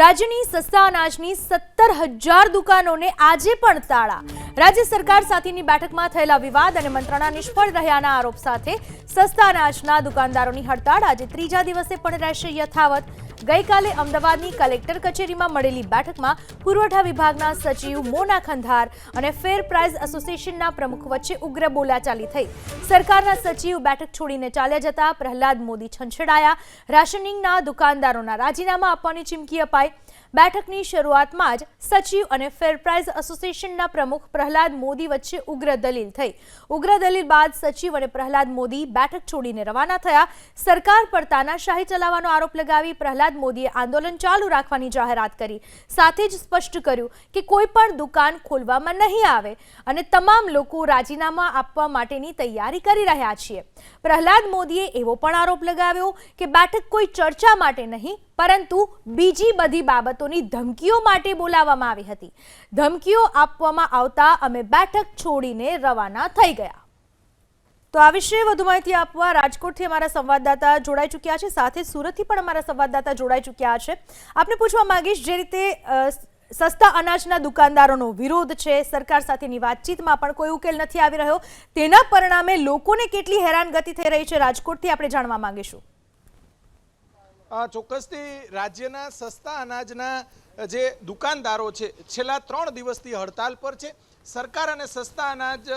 રાજ્યની સસ્તા અનાજની સત્તર હજાર દુકાનોને આજે પણ તાળા. રાજ્ય સરકાર સાથેની બેઠકમાં થયેલા વિવાદ અને મંત્રણા નિષ્ફળ રહ્યાના આરોપ સાથે સસ્તા અનાજના દુકાનદારોની હડતાળ આજે ત્રીજા દિવસે પણ રહેશે યથાવત. ગઈકાલે અમદાવાદની કલેક્ટર કચેરીમાં મળેલી બેઠકમાં પુરવઠા વિભાગના સચિવ મોના ખંધાર અને ફેર પ્રાઇઝ એસોસિએશનના પ્રમુખ વચ્ચે ઉગ્ર બોલાચાલી થઈ. સરકારના સચિવ બેઠક છોડીને ચાલ્યા જતા પ્રહલાદ મોદી છંછેડાયા. રાશનિંગના દુકાનદારોના રાજીનામા આપવાની ચીમકી અપાઈ. બેઠકની શરૂઆતમાં જ સચિવ અને ફેર પ્રાઇઝ એસોસિએશનના પ્રમુખ પ્રહલાદ મોદી વચ્ચે ઉગ્ર દલીલ થઈ. ઉગ્ર દલીલ બાદ સચિવ અને પ્રહલાદ મોદી બેઠક છોડીને રવાના થયા. સરકાર પર તાનાશાહી ચલાવવાનો આરોપ લગાવી પ્રહલાદ મોદીએ આંદોલન ચાલુ રાખવાની જાહેરાત કરી. સાથે જ સ્પષ્ટ કર્યું કે કોઈ પણ દુકાન ખોલવામાં નહીં આવે અને તમામ લોકો રાજીનામા આપવા માટેની તૈયારી કરી રહ્યા છીએ. પ્રહલાદ મોદીએ એવો પણ આરોપ લગાવ્યો કે બેઠક કોઈ ચર્ચા માટે નહીં પરંતુ બીજી બધી બાબતોની ધમકીઓ માટે બોલાવવામાં આવી હતી. ધમકીઓ આપવામાં આવતા અમે બેઠક છોડીને રવાના થઈ ગયા. તો આ વિશે વધુ માહિતી આપવા રાજકોટથી અમારા સંવાદદાતા જોડાઈ ચૂક્યા છે. સાથે સુરતથી પણ અમારા સંવાદદાતા જોડાઈ ચૂક્યા છે. આપને પૂછવા માંગીશ, જે રીતે સસ્તા અનાજના દુકાનદારોનો વિરોધ છે, સરકાર સાથેની વાતચીતમાં પણ કોઈ ઉકેલ નથી આવી રહ્યો. તેના પરિણામે લોકોને કેટલી હેરાનગતિ થઈ રહી છે રાજકોટથી, આપણે જાણવા માંગીશું. ચોક્કસથી રાજ્યના સસ્તા અનાજના જે દુકાનદારો છે, છેલ્લા ત્રણ દિવસથી હડતાલ પર છે. સરકાર અને સસ્તા અનાજ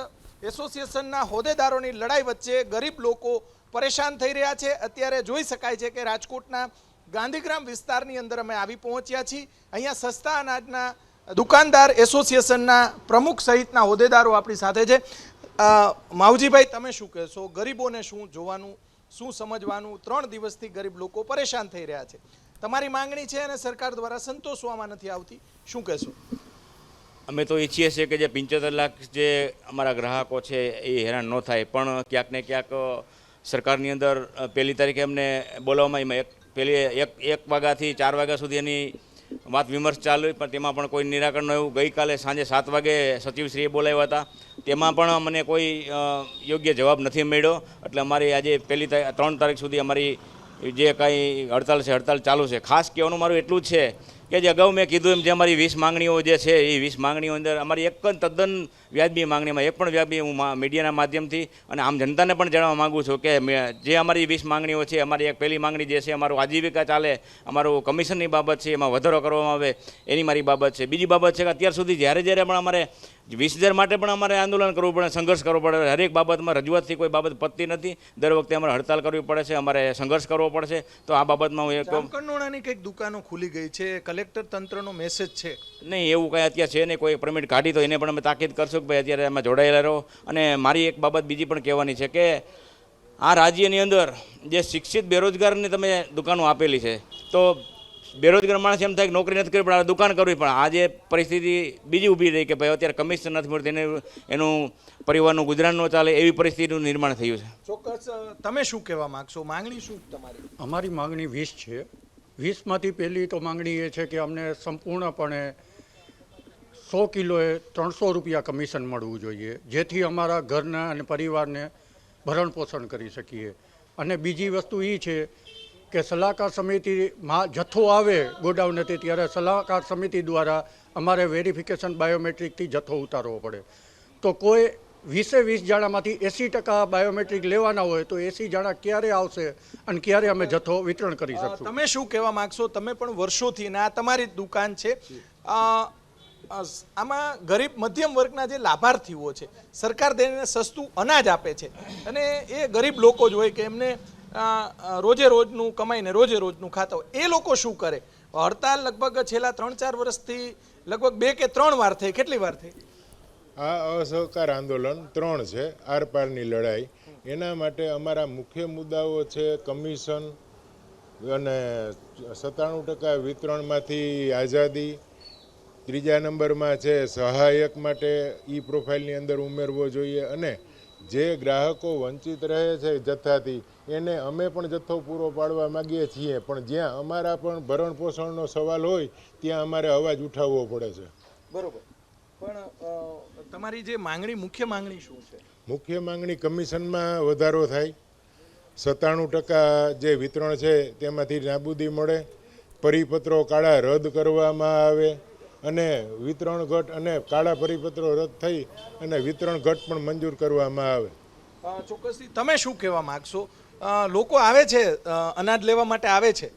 એસોસિએશનના હોદ્દેદારોની લડાઈ વચ્ચે ગરીબ લોકો પરેશાન થઈ રહ્યા છે. અત્યારે જોઈ શકાય છે કે રાજકોટના ગાંધીગ્રામ વિસ્તારની અંદર અમે આવી પહોંચ્યા છીએ. અહીંયા સસ્તા અનાજના દુકાનદાર એસોસિએશનના પ્રમુખ સહિતના હોદ્દેદારો આપણી સાથે છે. માવજીભાઈ, તમે શું કહેશો? ગરીબોને શું જોવાનું શું સમજવાનું? ત્રણ દિવસથી ગરીબ લોકો પરેશાન થઈ રહ્યા છે. તમારી માંગણી છે અને સરકાર દ્વારા સંતોષવામાં નથી આવતી. શું કહેશો? અમે તો ઈચ્છીએ છીએ કે જે પંચોતેર લાખ જે અમારા ગ્રાહકો છે એ હેરાન ન થાય, પણ ક્યાંક ને ક્યાંક સરકારની અંદર પહેલી તારીખે અમને બોલાવવામાં એક, પહેલી, એક એક વાગ્યાથી ચાર વાગ્યા સુધી એની વાત વિમર્શ ચાલુ પણ તેમાં પણ કોઈ નિરાકરણ એવું ગઈકાલે સાંજે સાત વાગે સચિવશ્રીએ બોલાવ્યા હતા. તેમાં પણ મને કોઈ યોગ્ય જવાબ નથી મળ્યો. એટલે અમારી આજે પહેલી ત્રણ તારીખ સુધી અમારી જે કાંઈ હડતાલ છે, હડતાલ ચાલુ છે. ખાસ કહેવાનું મારું એટલું જ છે કે જે અગાઉ મેં કીધું એમ જે અમારી વીસ માંગણીઓ જે છે એ વીસ માંગણીઓ અંદર અમારી એક જ તદ્દન વ્યાજબી માંગણીમાં, એક પણ વ્યાજબી હું મીડિયાના માધ્યમથી અને આમ જનતાને પણ જણાવવા માગું છું કે જે અમારી વીસ માંગણીઓ છે, અમારી એક પહેલી માંગણી જે છે, અમારું આજીવિકા ચાલે, અમારું કમિશનની બાબત છે, એમાં વધારો કરવામાં આવે, એની મારી બાબત છે. બીજી બાબત છે કે અત્યાર સુધી જ્યારે જ્યારે પણ અમારે વીસ હજાર માટે પણ અમારે આંદોલન કરવું પડે, સંઘર્ષ કરવો પડે, હરેક બાબતમાં રજૂઆતથી કોઈ બાબત પતતી નથી. દર વખતે અમારે હડતાલ કરવી પડે છે, અમારે સંઘર્ષ કરવો પડશે. તો આ બાબતમાં હું એક જામકંડોળાની કંઈક દુકાનો ખુલી ગઈ છે કલેક્ટર તંત્રનો મેસેજ છે. નહીં એવું કાંઈ અત્યારે છે નહીં. કોઈ પરમિટ કાઢી તો એને પણ અમે તાકીદ કરશું કે ભાઈ અત્યારે એમાં જોડાયેલા રહો. અને મારી એક બાબત બીજી પણ કહેવાની છે કે આ રાજ્યની અંદર જે શિક્ષિત બેરોજગારની તમે દુકાનો આપેલી છે તો બેરોજગાર માણસ એમ થાય કે નોકરી નથી કરવી પણ આ દુકાન કરવી પણ આજે પરિસ્થિતિ બીજી ઊભી રહી કે ભાઈ અત્યારે કમિશન નથી મળતી એને એનું પરિવારનું ગુજરાન ન ચાલે એવી પરિસ્થિતિનું નિર્માણ થયું છે. ચોક્કસ તમે શું કહેવા માંગશો? માંગણી શું તમારી? અમારી માંગણી વીસ છે. વીસમાંથી પહેલી તો માંગણી એ છે કે અમને સંપૂર્ણપણે સો કિલોએ ત્રણસો રૂપિયા કમિશન મળવું જોઈએ, જેથી અમારા ઘરના અને પરિવારને ભરણ પોષણ કરી શકીએ. અને બીજી વસ્તુ એ છે કે સલાહકાર સમિતિમાં જથ્થો આવે ગોડાઉનેથી ત્યારે સલાહકાર સમિતિ દ્વારા અમારે વેરિફિકેશન બાયોમેટ્રિકથી જથ્થો ઉતારવો પડે. તો કોઈ વીસે વીસ જાણામાંથી એંસી ટકા બાયોમેટ્રિક લેવાના હોય તો એંસી જાણા ક્યારે આવશે અને ક્યારે અમે જથ્થો વિતરણ કરી શકશું? તમે શું કહેવા માંગશો? તમે પણ વર્ષોથી ને આ તમારી જ દુકાન છે. આમાં ગરીબ મધ્યમ વર્ગના જે લાભાર્થીઓ છે સરકાર તેને સસ્તું અનાજ આપે છે. અને એ ગરીબ લોકો જ હોય કે એમને રોજે રોજનું કમાઈને રોજે રોજનું ખાતા હોય એ લોકો શું કરે? હડતાલ લગભગ છેલ્લા ત્રણ ચાર વર્ષથી લગભગ બે કે ત્રણ વાર થઈ. કેટલી વાર થઈ? આ અસહકાર આંદોલન ત્રણ છે, આરપારની લડાઈ. એના માટે અમારા મુખ્ય મુદ્દાઓ છે, કમિશન અને સત્તાણું ટકા વિતરણમાંથી આઝાદી. ત્રીજા નંબરમાં છે, સહાયક માટે ઈ પ્રોફાઇલની અંદર ઉમેરવો જોઈએ અને જે ગ્રાહકો વંચિત રહે છે જથ્થાથી, એને અમે પણ જથ્થો પૂરો પાડવા માગીએ છીએ. પણ જ્યાં અમારા પણ ભરણ પોષણનો સવાલ હોય, ત્યાં અમારે અવાજ ઉઠાવવો પડે છે. બરોબર. પણ તમારી જે માંગણી મુખ્ય માંગણી શું છે? મુખ્ય માંગણી કમિશનમાં વધારો થાય. સત્તાણું ટકા જે વિતરણ છે તેમાંથી નાબૂદી મળે. પરિપત્રો કાળા રદ કરવામાં આવે અને વિતરણ ઘટ અને કાળા પરિપત્રો રદ થઈ અને વિતરણ ઘટ પણ મંજૂર કરવામાં આવે. ચોક્કસથી તમે શું કહેવા માગશો? લોકો આવે છે અનાજ લેવા માટે આવે છે?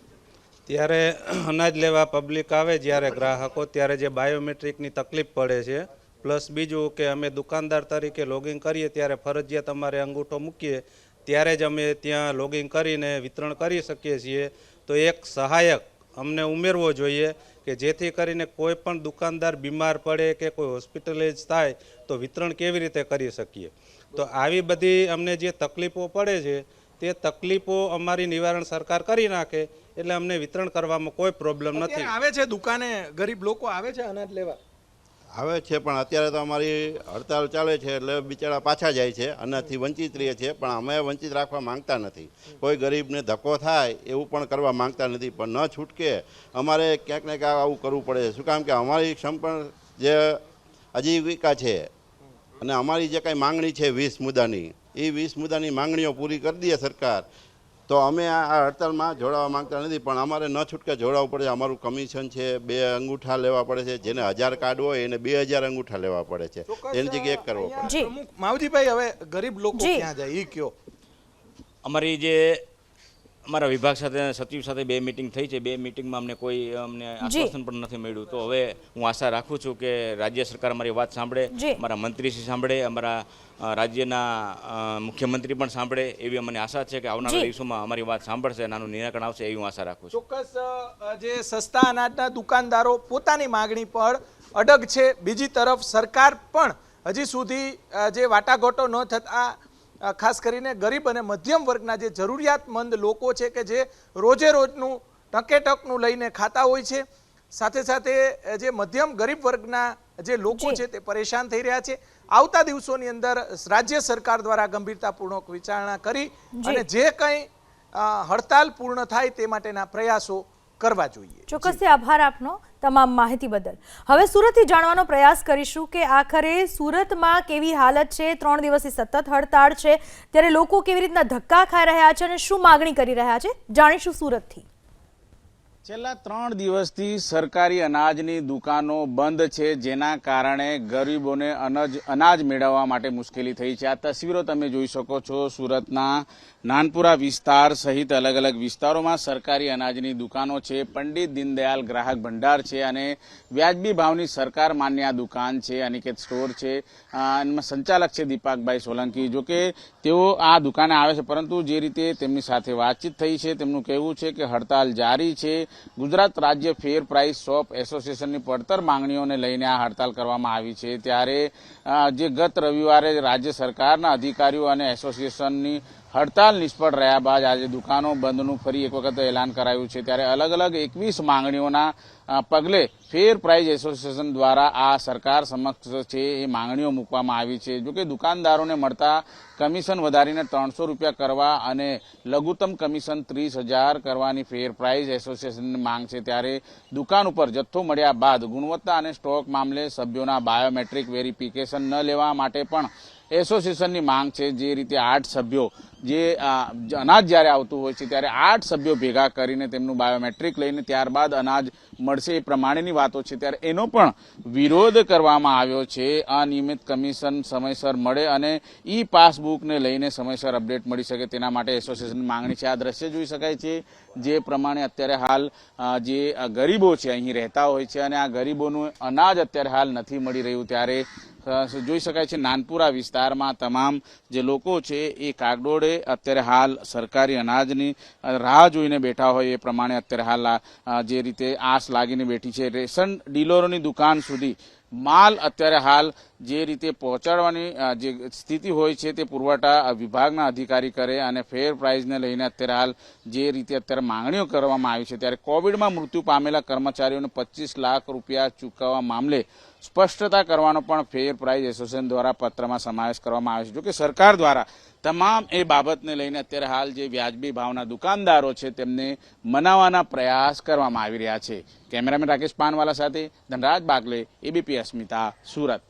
ત્યારે અનાજ લેવા પબ્લિક આવે જ્યારે ગ્રાહકો, ત્યારે જે બાયોમેટ્રિકની તકલીફ પડે છે પ્લસ બીજું કે અમે દુકાનદાર તરીકે લોગિંગ કરીએ ત્યારે ફરજિયાત અમારે અંગૂઠો મૂકીએ, ત્યારે જ અમે ત્યાં લોગિંગ કરીને વિતરણ કરી શકીએ છીએ. તો એક સહાયક અમને ઉમેરવો જોઈએ કે જેથી કરીને કોઈ પણ દુકાનદાર બીમાર પડે કે કોઈ હોસ્પિટલાઇઝ થાય, તો વિતરણ કેવી રીતે કરી શકીએ? તો આવી બધી અમને જે તકલીફો પડે છે, તે તકલીફો અમારી નિવારણ સરકાર કરી નાખે એટલે અમને વિતરણ કરવામાં કોઈ પ્રોબ્લેમ નથી. આવે છે દુકાને ગરીબ લોકો આવે છે અનાજ લેવા? આવે છે પણ અત્યારે તો અમારી હડતાલ ચાલે છે એટલે બિચારા પાછા જાય છે અનાજથી વંચિત રહીએ છીએ પણ અમે વંચિત રાખવા માંગતા નથી. કોઈ ગરીબને ધક્કો થાય એવું પણ કરવા માંગતા નથી પણ ન છૂટકે અમારે ક્યાંક ને ક્યાંક આવું કરવું પડે છે. શું કામ કે અમારી સંપૂર્ણ જે આજીવિકા છે અને અમારી જે કાંઈ માંગણી છે વીસ મુદ્દાની એ વીસ મુદ્દાની માંગણીઓ પૂરી કરી દે સરકાર. તો અમે આ હડતાલમાં જોડાવા માંગતા નથી પણ અમારે ન છૂટકે જોડાવવું પડે. છે અમારું કમિશન છે બે અંગૂઠા લેવા પડે છે. જેને હજાર કાર્ડ હોય એને બે હજાર અંગૂઠા લેવા પડે છે. એની જગ્યાએ એક કરવો પડે. માવજીભાઈ હવે ગરીબ લોકો ક્યાં જાય? એ કયો. અમારી જે અમારા વિભાગ સાથે સચિવ સાથે બે મિટિંગ થઈ છે. બે મિટિંગમાં અમને કોઈ અમને આશ્વાસન પણ નથી મળ્યું. તો હવે હું આશા રાખું છું કે રાજ્ય સરકાર અમારી વાત સાંભળે. અમારા મંત્રીશ્રી સાંભળે અમારા રાજ્યના મુખ્યમંત્રી પણ સાંભળે એવી અમને આશા છે કે આવનારા દિવસોમાં અમારી વાત સાંભળશે અને આનું નિરાકરણ આવશે એવી હું આશા રાખું છું. ચોક્કસ જે સસ્તા અનાજના દુકાનદારો પોતાની માગણી પર અડગ છે. બીજી તરફ સરકાર પણ હજી સુધી જે વાટાઘાટો ન થતા ખાસ કરીને ગરીબ અને મધ્યમ વર્ગના જે જરૂરિયાતમંદ લોકો છે કે જે રોજે રોજનું ટકેટકનું લઈને ખાતા હોય છે સાથે સાથે જે મધ્યમ ગરીબ વર્ગના જે લોકો છે તે પરેશાન થઈ રહ્યા છે. આવતા દિવસોની અંદર રાજ્ય સરકાર દ્વારા ગંભીરતાપૂર્વક વિચારણા કરી અને જે કંઈ હડતાલ પૂર્ણ થાય તે માટેના પ્રયાસો કરવા જોઈએ. ચોક્કસથી આભાર આપનો તમામ માહિતી બદલ. હવે સુરતથી જાણવાનો પ્રયાસ કરીશું કે આખરે સુરતમાં કેવી હાલત છે? ત્રણ દિવસથી સતત હડતાળ છે. ત્યારે લોકો કેવી રીતના ધક્કા ખાઈ રહ્યા છે અને શું માગણી કરી રહ્યા છે? જાણીશું સુરતથી. છેલ્લા ત્રણ દિવસથી સરકારી અનાજની દુકાનો બંધ છે જેના કારણે ગરીબોને અનાજ અનાજ મેળવવા માટે મુશ્કેલી થઈ છે. આ તસવીરો તમે જોઈ શકો છો સુરતના નાનપુરા વિસ્તાર સહિત અલગ અલગ વિસ્તારોમાં સરકારી અનાજની દુકાનો છે, પંડિત દીનદયાલ ગ્રાહક ભંડાર છે અને વ્યાજબી ભાવની સરકાર માન્ય આ દુકાન છે, અનિકેત સ્ટોર છે એમાં સંચાલક છે દીપકભાઈ સોલંકી. જો કે તેઓ આ દુકાને આવે છે, પરંતુ જે રીતે તેમની સાથે વાતચીત થઈ છે, તેમનું કહેવું છે કે હડતાલ જારી છે. ગુજરાત રાજ્ય ફેર પ્રાઇસ શોપ એસોસિએશનની પડતર માંગણીઓને લઈને આ હડતાલ કરવામાં આવી છે. ત્યારે જે ગત રવિવારે રાજ્ય સરકારના અધિકારીઓ અને એસોસિએશનની હડતાલ નિષ્ફળ રહ્યા બાદ આજે દુકાનો બંધનું ફરી એક વખત એલાન કરાયું છે. ત્યારે અલગ અલગ એકવીસ માંગણીઓના પગલે ફેર પ્રાઇઝ એસોસિએશન દ્વારા આ સરકાર સમક્ષ છે એ માંગણીઓ મૂકવામાં આવી છે. જોકે દુકાનદારોને મળતા કમિશન વધારીને ત્રણસો રૂપિયા કરવા અને લઘુત્તમ કમિશન ત્રીસ હજાર કરવાની ફેર પ્રાઇઝ એસોસિએશનની માંગ છે ત્યારે દુકાન ઉપર જથ્થો મળ્યા બાદ ગુણવત્તા અને સ્ટોક મામલે સભ્યોના બાયોમેટ્રિક વેરિફિકેશન ન લેવા માટે પણ એસોસિએશનની માંગ છે. જે રીતે આઠ સભ્યો જે અનાજ જ્યારે આવતું હોય છે ત્યારે આઠ સભ્યો ભેગા કરીને તેમનું બાયોમેટ્રિક લઈને ત્યારબાદ અનાજ મળશે એ પ્રમાણેની વાતો છે. ત્યારે એનો પણ વિરોધ કરવામાં આવ્યો છે. અનિયમિત કમિશન સમયસર મળે અને ઈ પાસબુકને લઈને સમયસર અપડેટ મળી શકે તેના માટે એસોસિએશનની માંગણી છે. આ દ્રશ્ય જોઈ શકાય છે જે પ્રમાણે અત્યારે હાલ જે ગરીબો છે, અહીં રહેતા હોય છે અને આ ગરીબોનું અનાજ અત્યારે હાલ નથી મળી રહ્યું. ત્યારે જોઈ શકાય છે નાનપુરા વિસ્તારમાં તમામ જે લોકો છે એ કાગડોળે અત્યારે હાલ સરકારી અનાજની રાહ જોઈને બેઠા હોય એ પ્રમાણે અત્યારે હાલ જે રીતે આસ લાગીને બેઠી છે. રેશન ડીલરોની દુકાન સુધી માલ અત્યારે હાલ જે રીતે પહોંચાડવાની જે સ્થિતિ હોય છે તે પુરવઠા વિભાગના અધિકારી કરે અને ફેર પ્રાઇઝને લઈને અત્યારે હાલ જે રીતે અત્યારે માંગણીઓ કરવામાં આવી છે, ત્યારે કોવિડમાં મૃત્યુ પામેલા કર્મચારીઓને પચીસ લાખ રૂપિયા ચૂકવવા મામલે સ્પષ્ટતા કરવાનો પણ ફેર પ્રાઇઝ એસોસિએશન દ્વારા પત્રમાં સમાવેશ કરવામાં આવ્યો છે. જોકે સરકાર દ્વારા તમામ એ બાબતને લઈને અત્યારે હાલ જે વ્યાજબી ભાવના દુકાનદારો છે, તેમને મનાવવાના પ્રયાસ કરવામાં આવી રહ્યા છે. કેમેરામેન રાકેશ પાનવાલા સાથે ધનરાજ બાગલે, એબીપી અસ્મિતા, સુરત.